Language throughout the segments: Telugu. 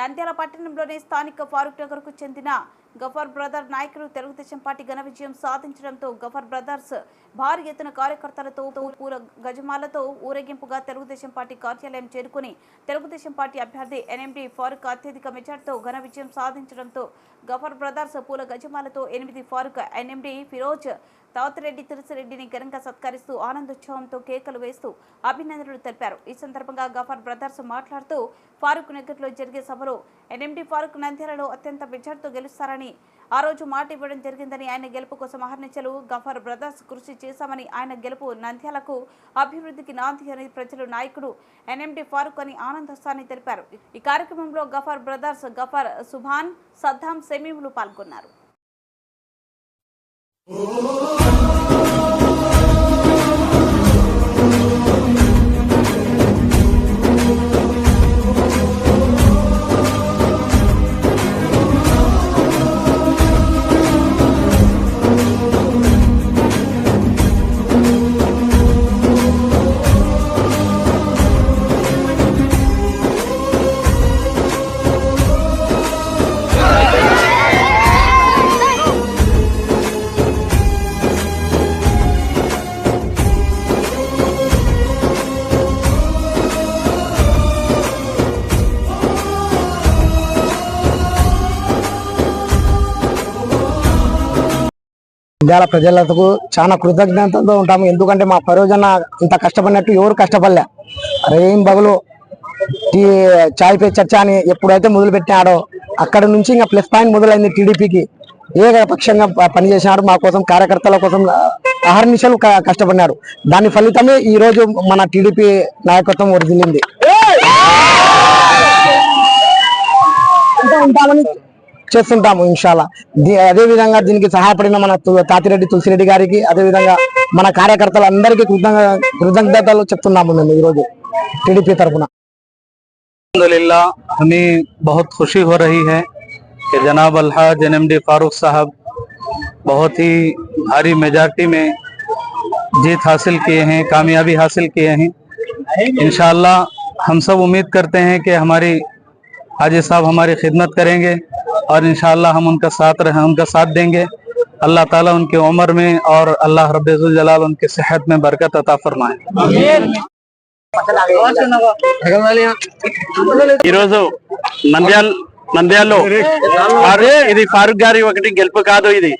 నంద్యాల పట్టణంలోని స్థానిక ఫారూక్ నగర్కు చెందిన గఫర్ బ్రదర్ నాయకులు తెలుగుదేశం పార్టీ ఘన విజయం సాధించడంతో గఫర్ బ్రదర్స్ భారీ ఎత్తున కార్యకర్తలతో పూల గజమాలతో ఊరేగింపుగా తెలుగుదేశం పార్టీ కార్యాలయం చేరుకుని తెలుగుదేశం పార్టీ అభ్యర్థి ఎన్ఎండి ఫారూక్ అత్యధిక మెజార్టీతో ఘన విజయం సాధించడంతో గఫర్ బ్రదర్స్ పూల గజమాలతో ఎనిమిది ఫారూక్ ఎన్ఎండి ఫిరోజ్ తావతిరెడ్డి తులసిరెడ్డిని ఘనంగా సత్కరిస్తూ ఆనందోత్సవంతో కేకలు వేస్తూ అభినందనలు తెలిపారు. ఈ సందర్భంగా గఫర్ బ్రదర్స్ మాట్లాడుతూ ఫారూక్ నగర్లో జరిగే సభలో ఎన్ఎండి ఫారూక్ నంద్యాలలో అత్యంత మెజార్టీతో గెలుస్తారని ఆ రోజు మాట ఇవ్వడం జరిగిందని ఆయన గెలుపు కోసం అహర్నిశలు గఫర్ బ్రదర్స్ కృషి చేశామని ఆయన గెలుపు నంద్యాలకు అభివృద్ధికి నాంది అని ప్రజలు నాయకుడు ఎన్ఎండి ఫారూక్ అని ఆనందోత్సాన్ని తెలిపారు. ఈ కార్యక్రమంలో గఫర్ బ్రదర్స్ గఫర్ సుభాన్ సద్దాం సెమీములు పాల్గొన్నారు. ఇండియాల ప్రజలకు చాలా కృతజ్ఞతతో ఉంటాము. ఎందుకంటే మా ప్రయోజన ఇంత కష్టపడినట్టు ఎవరు కష్టపడలే. రేం బగులు టీ చాయ్ పే చర్చ అని ఎప్పుడైతే మొదలు పెట్టాడో అక్కడ నుంచి ఇంకా ప్లస్ పాయింట్ మొదలైంది టీడీపీకి. ఏకపక్షంగా ప- పనిచేసినారు మా కోసం కార్యకర్తల కోసం అహర్నిశలు క- కష్టపడినారు. దాని ఫలితమే ఈ రోజు మన టీడీపీ నాయకత్వం వరిదిల్లింది. చేస్తుంటాము ఇన్షాల్లా దీ- అదే విధంగా దీనికి సహాయపడిన మన తు- తాతిరెడ్డి తులసిరెడ్డి గారికి అదే విధంగా మన కార్యకర్తలందరికీ కృతజ్ఞ కృతజ్ఞతలు చెప్తున్నాము మేము ఈరోజు టీడీపీ తరఫున अल्हम्दुलिल्लाह हमें बहुत खुशी हो रही है कि जनाब अलहाज एन फारूक साहब बहुत ही भारी मेजॉरिटी में जीत हासिल किए हैं कामयाबी हासिल किए हैं इंशाल्लाह हम सब उम्मीद करते हैं कि हमारी हाजी साहब हमारी खिदमत करेंगे और इंशाल्लाह हम उनका साथ रहे उनका साथ देंगे अल्लाह ताला उनकी उम्र में और अल्लाह रब्बुल जलाल उनकी सेहत में बरकत अता फरमाए ఈరోజు నంద్యాల్ నంద్యాల్లో ఫారూ- ఇది ఫారూక్ గారి ఒకటి గెలుపు కాదు ఇది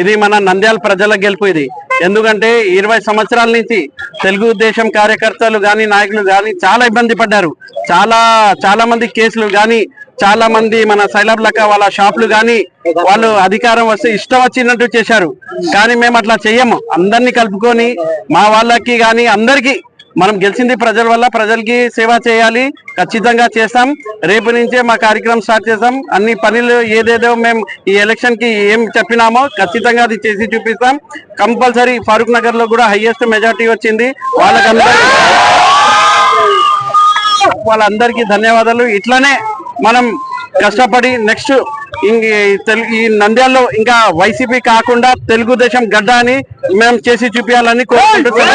ఇది మన నంద్యాల ప్రజల గెలుపు ఇది ఎందుకంటే ఇరవై సంవత్సరాల నుంచి తెలుగుదేశం కార్యకర్తలు గాని నాయకులు గాని చాలా ఇబ్బంది పడ్డారు చాలా చాలా మంది కేసులు గాని చాలా మంది మన సైలాబ్ లక్క వాళ్ళ షాపులు కానీ వాళ్ళు అధికారం వస్తే ఇష్టం వచ్చినట్టు చేశారు. కానీ మేము అట్లా చెయ్యము. అందరినీ కలుపుకొని మా వాళ్ళకి కానీ అందరికీ మనం గెలిచింది ప్రజల వల్ల ప్రజలకి సేవ చేయాలి. ఖచ్చితంగా చేస్తాం. రేపు నుంచే మా కార్యక్రమం స్టార్ట్ చేస్తాం. అన్ని పనులు ఏదేదో మేము ఈ ఎలక్షన్కి ఏం చెప్పినామో ఖచ్చితంగా అది చేసి చూపిస్తాం. కంపల్సరీ ఫారూక్ నగర్లో కూడా హైయెస్ట్ మెజార్టీ వచ్చింది. వాళ్ళకందరికీ వాళ్ళందరికీ ధన్యవాదాలు. ఇట్లానే మనం కష్టపడి నెక్స్ట్ ఈ నంద్యాలలో ఇంకా వైసీపీ కాకుండా తెలుగుదేశం గడ్డ అని మేము చేసి చూపించాలని కోరుకుంటున్నాం.